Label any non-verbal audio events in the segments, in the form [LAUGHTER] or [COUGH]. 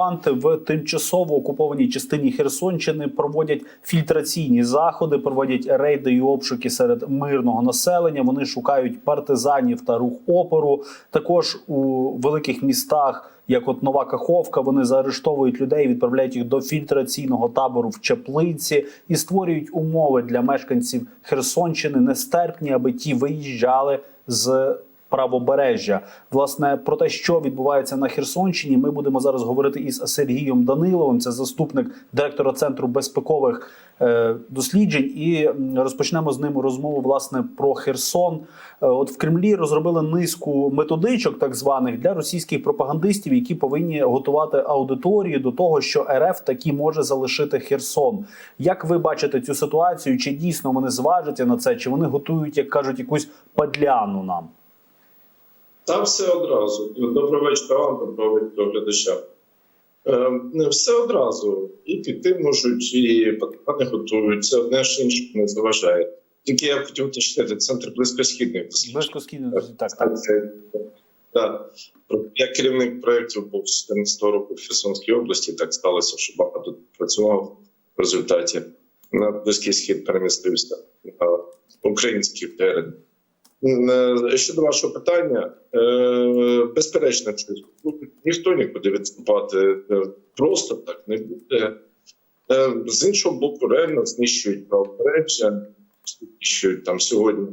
окупанти в тимчасово окупованій частині Херсонщини проводять фільтраційні заходи, проводять рейди і обшуки серед мирного населення. Вони шукають партизанів та рух опору. Також у великих містах, як от Нова Каховка, вони заарештовують людей, відправляють їх до фільтраційного табору в Чаплиці і створюють умови для мешканців Херсонщини нестерпні, аби ті виїжджали з правобережжя. Власне про те, що відбувається на Херсонщині, ми будемо зараз говорити із Сергієм Даниловим. Це заступник директора центру безпекових е, досліджень. І розпочнемо з ним розмову власне про Херсон. Е, От в Кремлі розробили низку методичок, так званих для російських пропагандистів, які повинні готувати аудиторію до того, що РФ таки може залишити Херсон. Як ви бачите цю ситуацію? Чи дійсно вони зважаться на це? Чи вони готують, як кажуть, якусь падляну нам? Та все одразу. Доброго вечора вам, доброго вечора глядачам. Е, все одразу. І піти можуть, і патрони готують. Це одне ж іншому не заважає. Тільки я хотів уточнити, центр близькосхідних досліджень. Близько східно так, так. Так. Я керівник проєктів був з 14 року в Херсонській області. Так сталося, що багато працював в результаті. На Близький Схід перемістився на український терен. Е, Щодо вашого питання, е, безперечно, ніхто нікуди відступати е, просто так не буде. З іншого боку, реально знищують правопереджя, знищують там сьогодні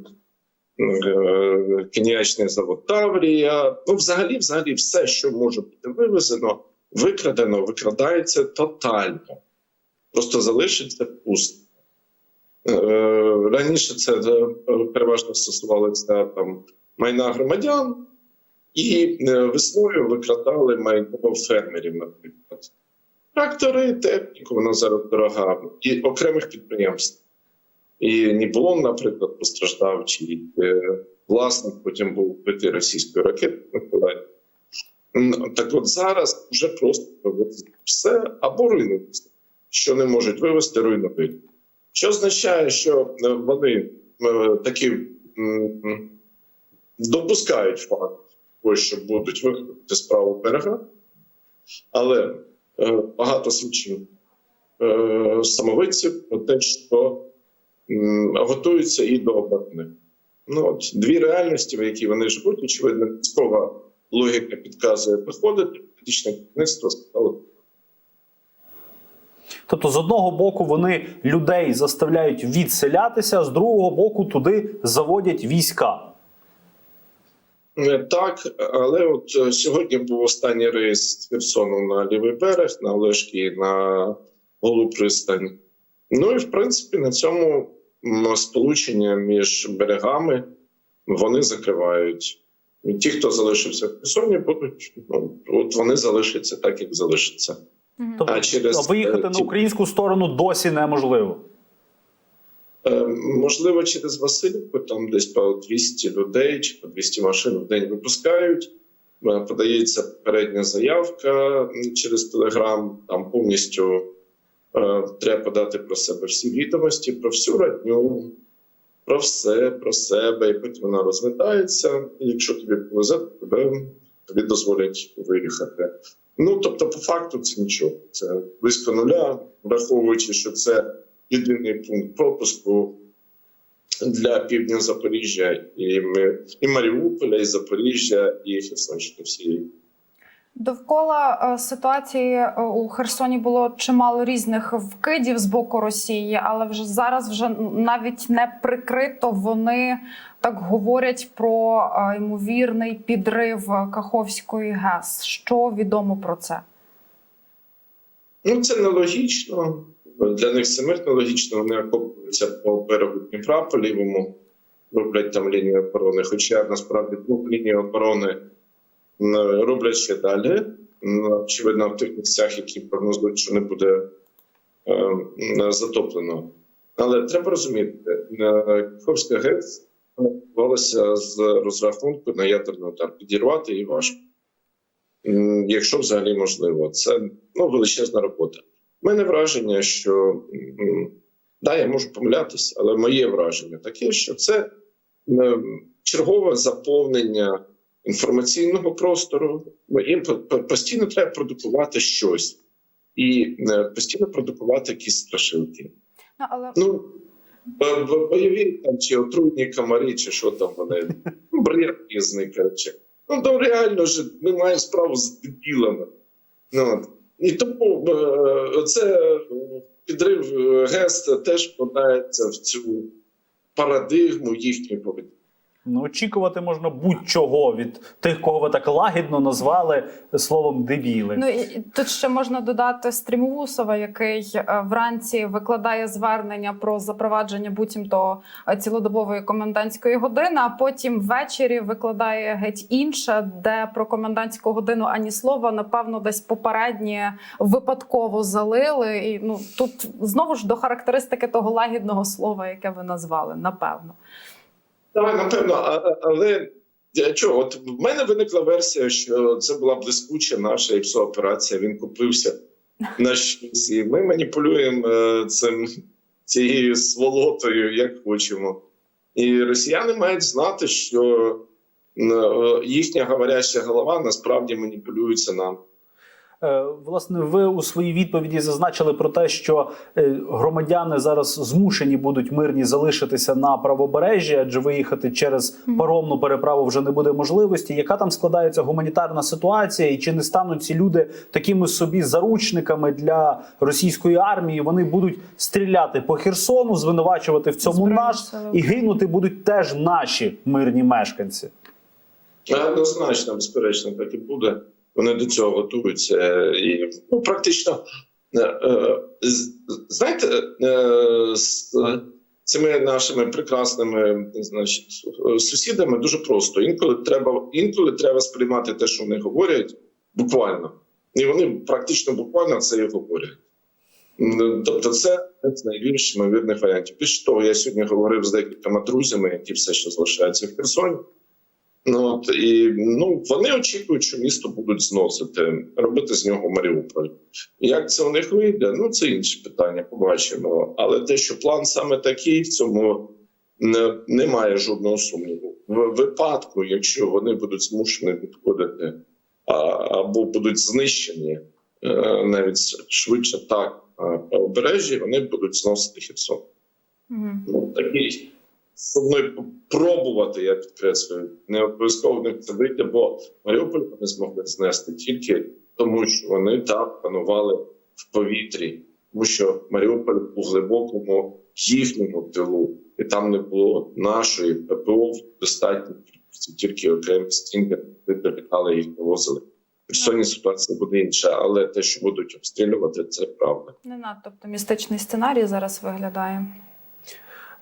коньячний завод Таврія. Ну, взагалі, взагалі, все, що може бути вивезено, викрадено, викрадається тотально. Просто залишиться пусто. Е, Раніше це переважно стосувалося там майна громадян, і е, весною викрадали майно фермерів, наприклад. Трактори, техніку, вона зараз дорога, і окремих підприємств. І Ніблон, наприклад, постраждав, чи е, власник потім був вбитий російською ракетою. Так от зараз вже просто все або руйнується, що не можуть вивезти, руйнують. Що означає, що е, вони е, такі допускають факт, що будуть виходити з правого берега, але е, багато свідчень самовидців про те, що готуються і до оборони. Ну, от, дві реальності, в якій вони живуть, очевидно, військова логіка підказує приходити, політичне керівництво сказало Тобто, з одного боку, вони людей заставляють відселятися, з другого боку, туди заводять війська. Так, але от е, сьогодні був останній рейс з Херсону на лівий берег, на Олешки і на Голу пристань. Ну і в принципі на цьому сполучення між берегами вони закривають. І ті, хто залишився в Херсоні, будуть ну, от вони залишаться так, як залишаться. Тобто, А через, виїхати е, на українську сторону досі неможливо. Е, Можливо, через Васильівку там десь по 200 людей чи по 200 машин в день випускають. Е, Подається попередня заявка через Телеграм. Там повністю е, треба подати про себе всі відомості, про всю радню, про все, про себе. І потім вона розглядається. І якщо тобі повезе, то тебе тобі дозволять виїхати. Ну тобто, по факту, це нічого. Це близько нуля, враховуючи, що це єдиний пункт пропуску для півдня Запоріжжя і, ми- і Маріуполя, і Запоріжжя, і Херсонщини всієї. Довкола е, ситуації е, у Херсоні було чимало різних вкидів з боку Росії, але вже зараз вже навіть не прикрито вони так говорять про е, ймовірний підрив Каховської ГЕС. Що відомо про це? Ну, це нелогічно. Для них самих нелогічно. Вони окопуються по берегу Дніпра по лівому, роблять там лінію оборони. Хоча насправді двох лінії оборони роблять ще далі. Очевидно, в тих місцях, які прогнозують, що не буде е, затоплено. Але треба розуміти, е, Каховська ГЕС відбувалася з розрахунку на ядерний удар. Підірвати її важко. Якщо взагалі можливо, це ну, величезна робота. У мене враження, що да, я можу помилятися, але моє враження таке, що це чергове заповнення інформаційного простору. Їм по- по- постійно треба продукувати щось і е, постійно продукувати якісь страшилки. Ну, але Ну, бо- бо- бойові там чи отруйні комарі, чи що там вони. [LAUGHS] Ну, бред різний, коротше. Ну, то реально ж ми маємо справу з дебілами. Ну, і тому е, це е, підрив ГЕС теж вкладається в цю парадигму їхньої поведінки. Ну, очікувати можна будь-чого від тих, кого ви так лагідно назвали словом дебіли. Ну і тут ще можна додати Стрімвусова, який е, вранці викладає звернення про запровадження буцімто е, цілодобової комендантської години, а потім ввечері викладає геть інше, де про комендантську годину ані слова, напевно, десь попередні випадково залили. І ну тут знову ж до характеристики того лагідного слова, яке ви назвали, напевно. Так, напевно, але чого? От в мене виникла версія, що це була блискуча наша ІПСО операція. Він купився на щось, і ми маніпулюємо е, цим цією сволотою, як хочемо. І росіяни мають знати, що е, їхня говоряща голова насправді маніпулюється нам. Е, Власне, ви у своїй відповіді зазначили про те, що е, громадяни зараз змушені будуть мирні залишитися на правобережжі, адже виїхати через паромну переправу вже не буде можливості. Яка там складається гуманітарна ситуація, і чи не стануть ці люди такими собі заручниками для російської армії? Вони будуть стріляти по Херсону, звинувачувати в цьому наш і гинути будуть теж наші мирні мешканці. Однозначно, безперечно, так і буде. Вони до цього готуються і ну, практично е, е, знаєте, е, з цими нашими прекрасними значить, сусідами дуже просто. Інколи треба, інколи треба сприймати те, що вони говорять, буквально. І вони практично буквально це і говорять. Тобто, це з найбільш ймовірних варіантів. Більше того, я сьогодні говорив з декількома друзями, які все ще залишаються в Херсоні. Ну от і ну вони очікують, що місто будуть зносити, робити з нього Маріуполь. Як це у них вийде? Ну це інше питання. Побачимо. Але те, що план саме такий, в цьому не, немає жодного сумніву. В випадку, якщо вони будуть змушені відходити а, або будуть знищені е, навіть швидше так а, правобережжі, вони будуть зносити Херсон. Мгм. Ну, такий складний пробувати, я підкреслюю. Не обов'язково них це вийде, бо Маріуполь вони змогли знести тільки тому, що вони там панували в повітрі, тому що Маріуполь у глибокому їхньому тилу, і там не було нашої ППО в достатньо кількості, тільки окремі стінки долітали їх вивозили. В ситуація буде інша, але те, що будуть обстрілювати, це правда. Не надто оптимістичний сценарій зараз виглядає.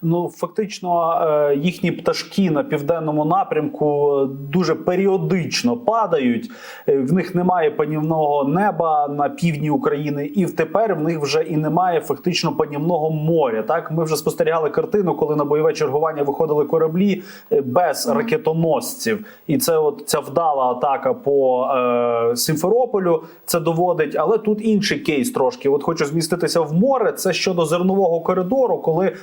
Ну фактично, е, їхні пташки на південному напрямку дуже періодично падають. Е, В них немає панівного неба на півдні України, і тепер в них вже і немає фактично панівного моря. Так ми вже спостерігали картину, коли на бойове чергування виходили кораблі е, без ракетоносців, і це от ця вдала атака по е, Сімферополю. Це доводить, але тут інший кейс трошки. От хочу зміститися в море. Це щодо зернового коридору, коли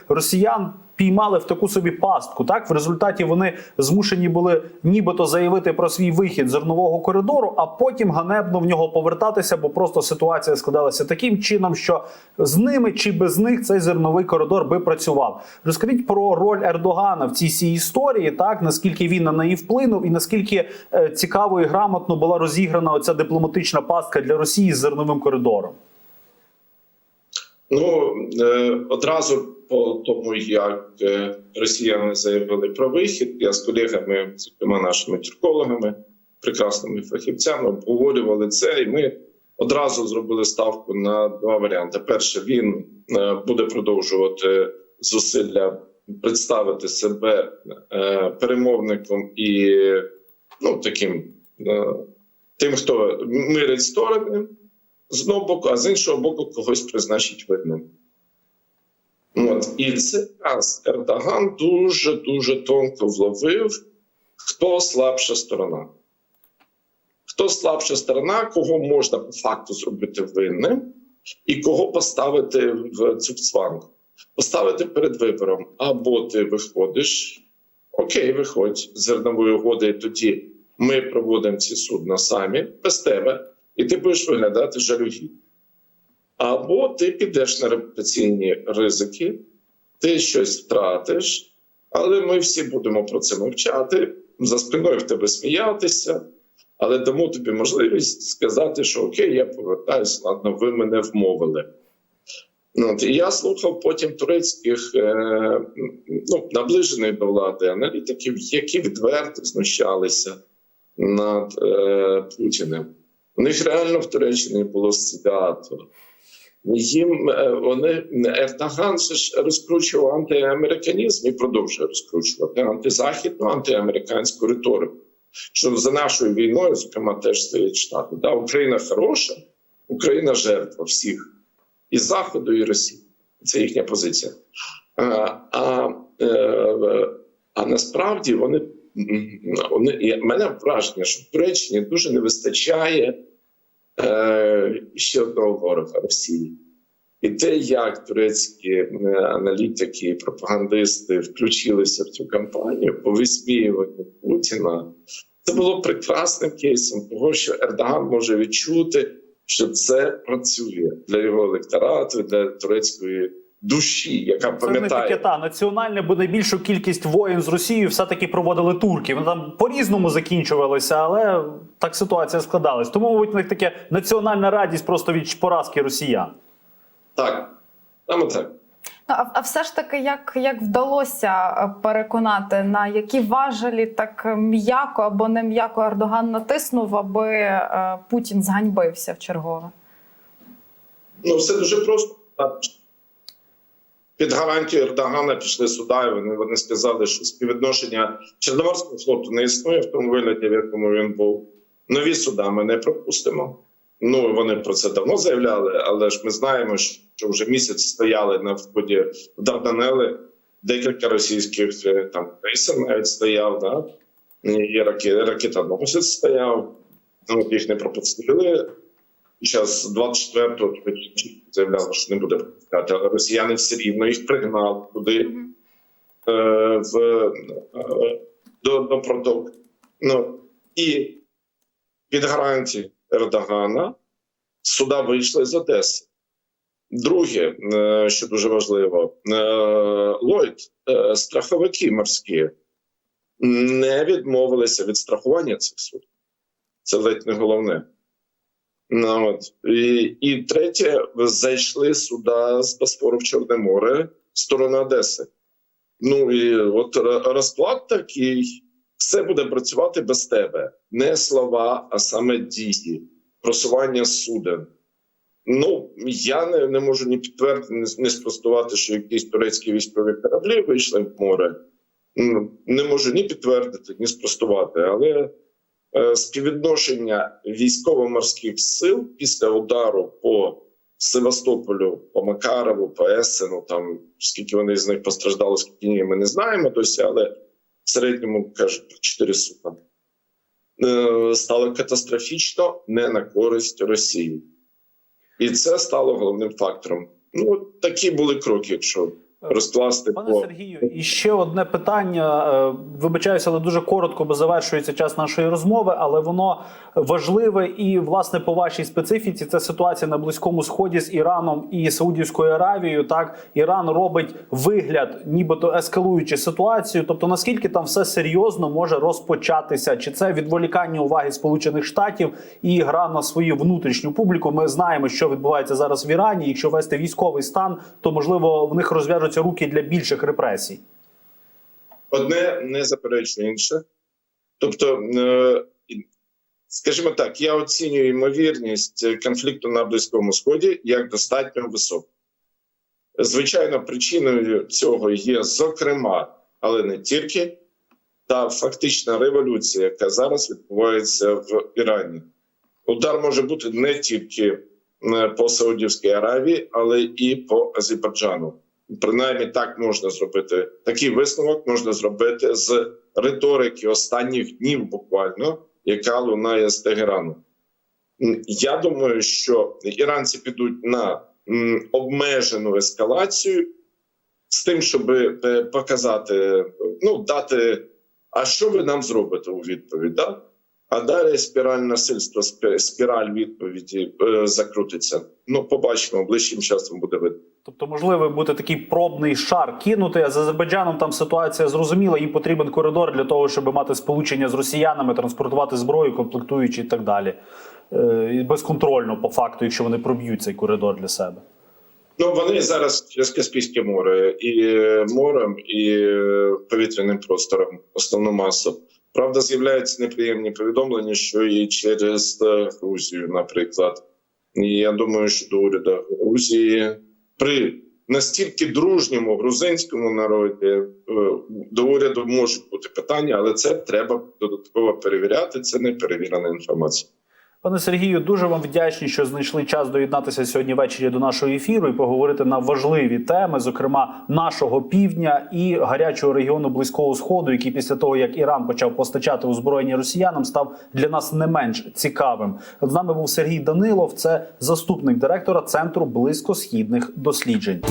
Піймали в таку собі пастку. Так в результаті вони змушені були нібито заявити про свій вихід зернового коридору, а потім ганебно в нього повертатися, бо просто ситуація складалася таким чином, що з ними чи без них цей зерновий коридор би працював. Розкажіть про роль Ердогана в цій всій історії, так наскільки він на неї вплинув, і наскільки е, цікаво і грамотно була розіграна оця дипломатична пастка для Росії з зерновим коридором. Ну е, одразу по тому, як е, росіяни заявили про вихід, я з колегами, зокрема нашими тюркологами, прекрасними фахівцями, обговорювали це, і ми одразу зробили ставку на два варіанти: перше, він е, буде продовжувати зусилля представити себе перемовником і ну таким тим, хто мирить сторони з одного боку, а з іншого боку, когось призначить винним. От. І це якраз Ердоган дуже дуже тонко вловив, хто слабша сторона. Хто слабша сторона, кого можна по факту зробити винним, і кого поставити в цукцванг. Поставити перед вибором. Або ти виходиш, окей, виходь з зернової угоди, і тоді ми проводимо ці судна самі без тебе, і ти будеш виглядати жалюгідно. Або ти підеш на репутаційні ризики, ти щось втратиш, але ми всі будемо про це мовчати, за спиною в тебе сміятися, але дамо тобі можливість сказати, що окей, я повертаюся, ладно, ви мене вмовили. Ну, от, і я слухав потім турецьких е, ну, наближених до влади аналітиків, які відверто знущалися над е, Путіним. У них реально в Туреччині було свято. Їм е, вони Ердоган же ж розкручував антиамериканізм і продовжує розкручувати антизахідну, антиамериканську риторику. Що за нашою війною, зокрема, теж стоять штати. Да, Україна хороша, Україна жертва всіх і Заходу, і Росії. Це їхня позиція. А, а, е, а насправді вони, вони мене враження, що в Туреччині дуже не вистачає е, ще одного ворога Росії. І те, як турецькі е, аналітики і пропагандисти включилися в цю кампанію по висміюванню Путіна, це було прекрасним кейсом того, що Ердоган може відчути, що це працює для його електорату, для турецької душі, яка Це не пам'ятає. таке та національне, бо найбільшу кількість воїн з Росією все-таки проводили турки. Вони там по-різному закінчувалися, але так ситуація складалась. Тому, мабуть, них таке національна радість просто від поразки росіян. Так, саме так. Ну, а, а все ж таки, як, як вдалося е, переконати, на які важелі так м'яко або не м'яко Ердоган натиснув, аби е, Путін зганьбився в чергове? Ну, все дуже просто. Під гарантію Ердогана пішли сюди, і вони, вони сказали, що співвідношення Чорноморського флоту не існує в тому вигляді, в якому він був. Нові суда ми не пропустимо. Ну вони про це давно заявляли, але ж ми знаємо, що вже місяць стояли на вході в Дарданели. Декілька російських е, там крейсер навіть стояв, да? і раки- ракетоносець стояв. Ну, їх не пропустили. Зараз 24-го заявляли, що не буде пропускати, але росіяни все рівно їх пригнали туди е, в, е, до, до проток. Ну, і під гарантії Ердогана суда вийшли з Одеси. Друге, е, що дуже важливо, е, Ллойд, е, страховики морські не відмовилися від страхування цих судів. Це ледь не головне. Ну, от. І, і третє, зайшли суда з Босфору в Чорне море в сторону Одеси. Ну і от розклад такий, все буде працювати без тебе. Не слова, а саме дії, просування суден. Ну, я не, не можу ні підтвердити, ні, ні спростувати, що якісь турецькі військові кораблі вийшли в море. Не можу ні підтвердити, ні спростувати, але співвідношення військово-морських сил після удару по Севастополю, по Макарову, по Есену, там скільки вони з них постраждали, скільки ні, ми не знаємо досі, але в середньому кажуть про 4 судна. Е, Стало катастрофічно не на користь Росії. І це стало головним фактором. Ну, такі були кроки, якщо розкласти Пане по Сергію, і ще одне питання. Е, Вибачаюся, але дуже коротко, бо завершується час нашої розмови, але воно важливе і власне по вашій специфіці. Це ситуація на близькому сході з Іраном і Саудівською Аравією. Так Іран робить вигляд, нібито ескалуючи ситуацію. Тобто, наскільки там все серйозно може розпочатися? Чи це відволікання уваги Сполучених Штатів і гра на свою внутрішню публіку? Ми знаємо, що відбувається зараз в Ірані. Якщо вести військовий стан, то можливо в них розв'яжуться руки для більших репресій. одне не заперечує інше. Тобто, е, скажімо так, я оцінюю ймовірність конфлікту на Близькому Сході як достатньо високу. Звичайно, причиною цього є, зокрема, але не тільки, та фактична революція, яка зараз відбувається в Ірані. Удар може бути не тільки е, по Саудівській Аравії, але і по Азербайджану. Принаймні так можна зробити. Такий висновок можна зробити з риторики останніх днів, буквально, яка лунає з Тегерану. Я думаю, що іранці підуть на обмежену ескалацію з тим, щоб показати, ну дати. А що ви нам зробите у відповідь? Да? А далі спіраль насильства, спіраль відповіді е, закрутиться. Ну, побачимо, ближчим часом буде видно. Тобто, можливо, буде такий пробний шар кинути. А з Азербайджаном там ситуація зрозуміла. Їм потрібен коридор для того, щоб мати сполучення з росіянами, транспортувати зброю, комплектуючі і так далі. Е, і безконтрольно, по факту, якщо вони проб'ють цей коридор для себе. Ну вони зараз через Каспійське море і морем, і е, повітряним простором основну масу. Правда, з'являються неприємні повідомлення, що і через е, Грузію, наприклад. І я думаю, що до уряду Грузії при настільки дружньому грузинському народі е, до уряду можуть бути питання, але це треба додатково перевіряти. Це не перевірена інформація. Пане Сергію, дуже вам вдячні, що знайшли час доєднатися сьогодні ввечері до нашого ефіру і поговорити на важливі теми, зокрема нашого півдня і гарячого регіону близького сходу, який після того як Іран почав постачати озброєння росіянам, став для нас не менш цікавим. З нами був Сергій Данилов, це заступник директора центру близькосхідних досліджень.